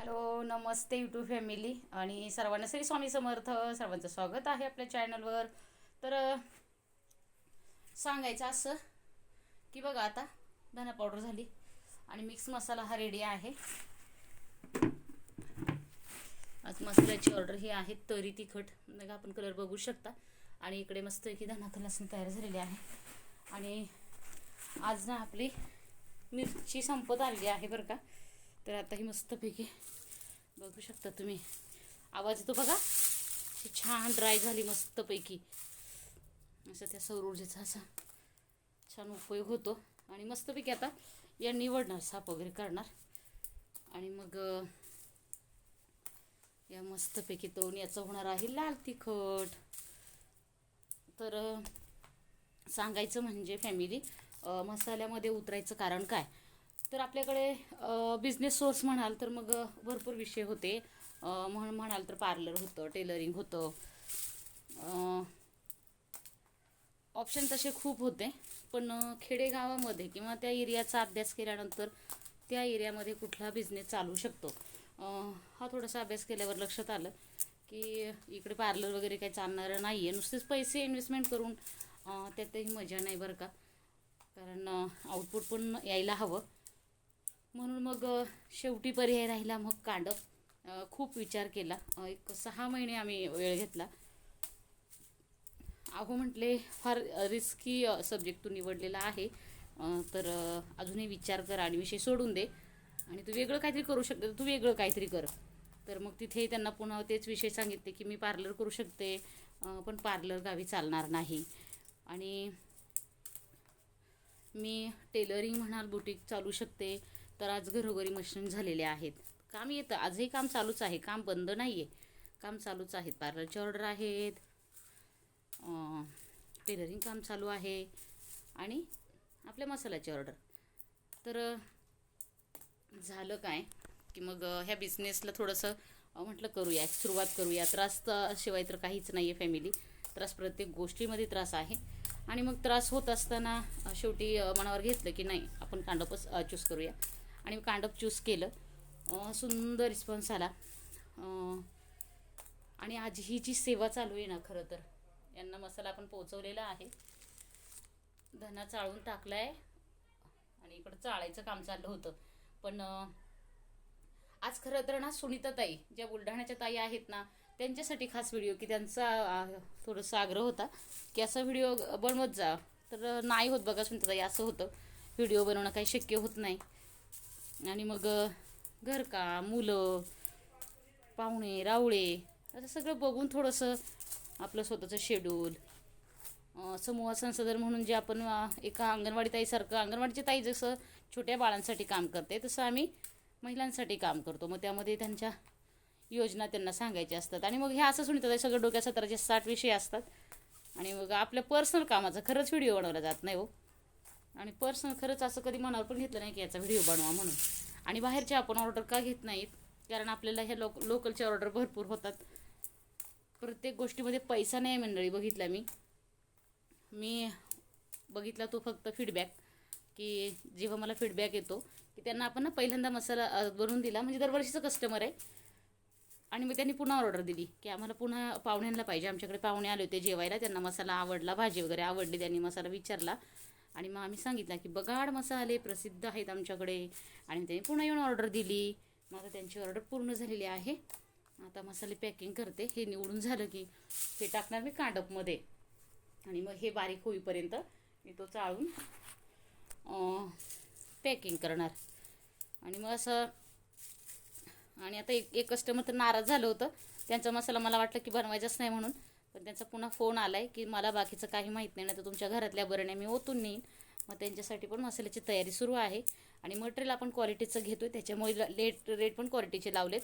Hello नमस्ते YouTube family आणि सर्वांना श्री स्वामी समर्थ. सर्वांचं स्वागत आहे आपल्या चॅनलवर तर सांगायचं असं की बघा आता धना पावडर झाली आणि मिक्स मसाला हा रेडी आहे. आज मसाल्याची ऑर्डर ही आहे तरी तिखट. बघा आपण कलर बघू शकता. आणि इकडे मस्त की धना लसूण तयार झालेली आहे. आणि आज ना आपली मिरची संपत आलेली आहे बरं का. तर आता ही मस्तपैकी बघू शकता तुम्ही. आवाज येतो बघा. अशी छान ड्राय झाली मस्तपैकी. असं त्या सौर ऊर्जेचा असा छान उपयोग होतो. आणि मस्तपैकी आता या निवडणार साप वगैरे करणार. आणि मग या मस्तपैकी तळून याचा होणार आहे लाल तिखट. तर सांगायचं म्हणजे फॅमिली मसाल्यामध्ये उतरायचं कारण काय? तर आपल्याकडे बिझनेस सोर्स म्हणाल तर मग भरपूर विषय होते. म्हणून म्हणाल तर पार्लर होतं टेलरिंग होतं. ऑप्शन तसे खूप होते. पण खेडेगावामध्ये किंवा त्या एरियाचा अभ्यास केल्यानंतर त्या एरियामध्ये कुठला बिझनेस चालू शकतो? हा थोडासा अभ्यास केल्यावर लक्षात आलं की इकडे पार्लर वगैरे काही चालणारं नाही आहे नुसतेच पैसे इन्व्हेस्टमेंट करून त्यातही मजा नाही बरं का. कारण आउटपुट पण यायला हवं. म्हणून मग शेवटी पर्याय राहिला. मग कांडप खूप विचार केला. एक सहा महिने आम्ही वेळ घेतला. अहो म्हटले फार रिस्की सब्जेक्ट तू निवडलेला आहे. तर अजूनही विचार कर आणि विषय सोडून दे. आणि तू वेगळं काहीतरी करू शकते तर तू वेगळं काहीतरी कर. तर मग तिथे त्यांना पुन्हा तेच विषय सांगितले की मी पार्लर करू शकते पण पार्लर गावी चालणार नाही. आणि मी टेलरिंग म्हणाल बुटीक चालू शकते. तर आज घरोघरी मशीन झालेले आहेत. काम येतं. आजही काम चालूच आहे. काम बंद नाही आहे काम चालूच आहेत. पार्लरचे ऑर्डर आहेत. टेलरिंग काम चालू आहे. आणि आपल्या मसाल्याची ऑर्डर. तर झालं काय? की मग ह्या बिझनेसला थोडंसं म्हटलं करूया. सुरुवात करूया. त्रास तर शिवाय तर काहीच नाही आहे फॅमिली त्रास प्रत्येक गोष्टीमध्ये त्रास आहे. आणि मग त्रास होत असताना शेवटी मनावर घेतलं की नाही आपण कांडपच चूज करूया. आणि मी कांडप चूज केलं. सुंदर रिस्पॉन्स आला. आणि आज ही जी सेवा चालू आहे ना खरं तर यांना मसाला आपण पोचवलेला आहे. धना चाळून टाकला आहे आणि इकडं चाळायचं काम चाललं होतं. पण आज खरं तर ना सुनीता ताई ज्या बुलढाण्याच्या ताई आहेत ना त्यांच्यासाठी खास व्हिडिओ की त्यांचा थोडंसं आग्रह होता की असा व्हिडिओ बनवत जा. तर नाही होत बघा सुनीता ताई असं होतं. व्हिडिओ बनवणं काही शक्य होत नाही. आणि मग घरका घरकाम मुलं पाहुणे रावळे असं सगळं बघून थोडंसं आपलं स्वतःचं शेड्यूल समूह संसदर म्हणून जे आपण एका अंगणवाडी ताईसारखं अंगणवाडीची ताई जसं छोट्या बाळांसाठी काम करते तसं आम्ही महिलांसाठी काम करतो. मग त्यामध्ये त्यांच्या योजना त्यांना सांगायच्या असतात. आणि मग हे असं सुनित सगळं डोक्या सतराचे साठ विषय असतात. आणि मग आपल्या पर्सनल कामाचा खरंच व्हिडिओ बनवला जात नाही हो. आणि पर्सनल खरंच असं कधी मनावर पण घेतलं नाही की याचा व्हिडिओ बनवा म्हणून. आणि बाहेरचे आपण ऑर्डर का घेत नाहीत? कारण आपल्याला ह्या लोक लोकलचे ऑर्डर भरपूर होतात. प्रत्येक गोष्टीमध्ये पैसा नाही मंडळी बघितला मी. मी बघितला तो फक्त फीडबॅक की जेव्हा मला फीडबॅक येतो की त्यांना आपण ना पहिल्यांदा मसाला बनवून दिला. म्हणजे दरवर्षीचं कस्टमर आहे. आणि मग त्यांनी पुन्हा ऑर्डर दिली की आम्हाला पुन्हा पाहुण्यांना पाहिजे. आमच्याकडे पाहुणे आले होते जेवायला. त्यांना मसाला आवडला भाजी वगैरे आवडली त्यांनी मसाला विचारला. आणि मग आम्ही सांगितलं की बगाड मसाले प्रसिद्ध आहेत आमच्याकडे. आणि त्यांनी पुन्हा येऊन ऑर्डर दिली. मग आता त्यांची ऑर्डर पूर्ण झालेली आहे. आता मसाले पॅकिंग करते. हे निवडून झालं की हे टाकणार मी कांडपमध्ये. आणि मग हे बारीक होईपर्यंत मी तो चाळून पॅकिंग करणार. आणि मग असं आणि आता एक एक कस्टमर तर नाराज झालं होतं. त्यांचा मसाला मला वाटलं की बनवायचाच नाही म्हणून. पण त्यांचा पुन्हा फोन आला आहे की मला बाकीचं काही माहीत नाही तर तुमच्या घरातल्या बरण्या मी ओतून नेईन. मग त्यांच्यासाठी पण मसाल्याची तयारी सुरू आहे. आणि मटेरियल आपण क्वालिटीचं घेतो आहे त्याच्यामुळे लेट रेट पण क्वालिटीचे लावलेत.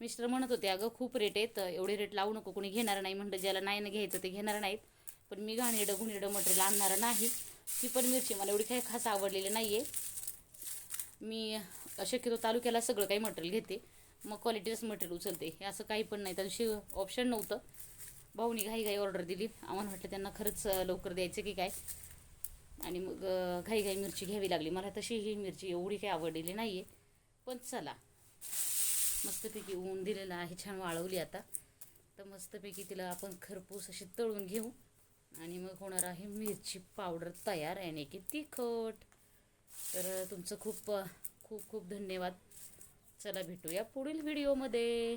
मिस्टर म्हणत होते अगं खूप रेट आहेत एवढे रेट लावू नको कोणी घेणार नाही. म्हणलं ज्याला नाही ना घ्यायचं ते घेणार नाहीत. पण मी घाणेरडं गुणेरडं मटेरियल आणणार नाही. ती पण मिरची मला एवढी काही खास आवडलेली नाही आहे मी शक्यतो तालुक्याला सगळं काही मटेरियल घेते. मग क्वालिटीचंच मटेरियल उचलते. हे असं काही पण नाही. त्या दिवशी ऑप्शन नव्हतं. भाऊनी घाई घाई ऑर्डर दिली. आम्हाला वाटलं त्यांना खरंच लवकर द्यायचं की काय. आणि मग घाई घाई मिरची घ्यावी लागली. मला तशी ही मिरची एवढी काही आवडलेली नाही आहे पण चला. मस्तपैकी ऊन दिलेलं आहे छान वाळवली आता. तर मस्तपैकी तिला आपण खरपूस अशी तळून घेऊ. आणि मग होणार आहे मिरची पावडर तयार आणि की तिखट. तर तुमचं खूप खूप खूप धन्यवाद. चला भेटूया पुढील व्हिडिओमध्ये